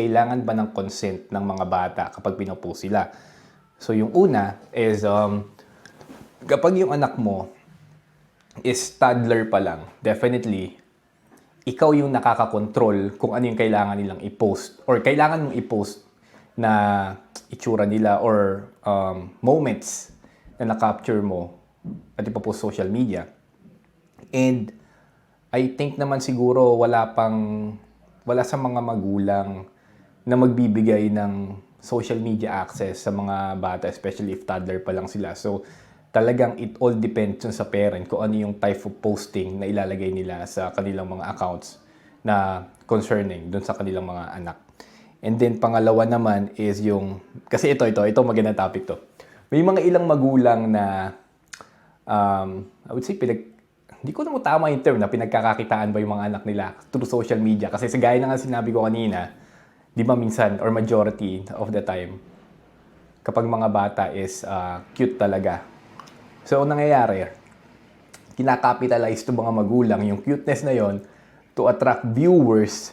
kailangan ba ng consent ng mga bata kapag pinopost sila? So yung una is um, kapag yung anak mo is toddler pa lang, definitely ikaw yung nakakakontrol kung ano yung kailangan nilang i-post or kailangan mong i-post na itsura nila or um, moments na na-capture mo at ipapost social media. And I think naman siguro wala pang wala sa mga magulang na magbibigay ng social media access sa mga bata especially if toddler pa lang sila. So talagang it all depends sa parent kung ano yung type of posting na ilalagay nila sa kanilang mga accounts na concerning dun sa kanilang mga anak. And then pangalawa naman is yung kasi ito ito ito magandang topic to. May mga ilang magulang na um, I would say pinag hindi ko naman tama yung term na pinagkakakitaan ba yung mga anak nila through social media. Kasi sa gaya na nga sinabi ko kanina, di ba minsan or majority of the time, kapag mga bata is uh, cute talaga. So, ang nangyayari, kinakapitalize to mga magulang yung cuteness na yon to attract viewers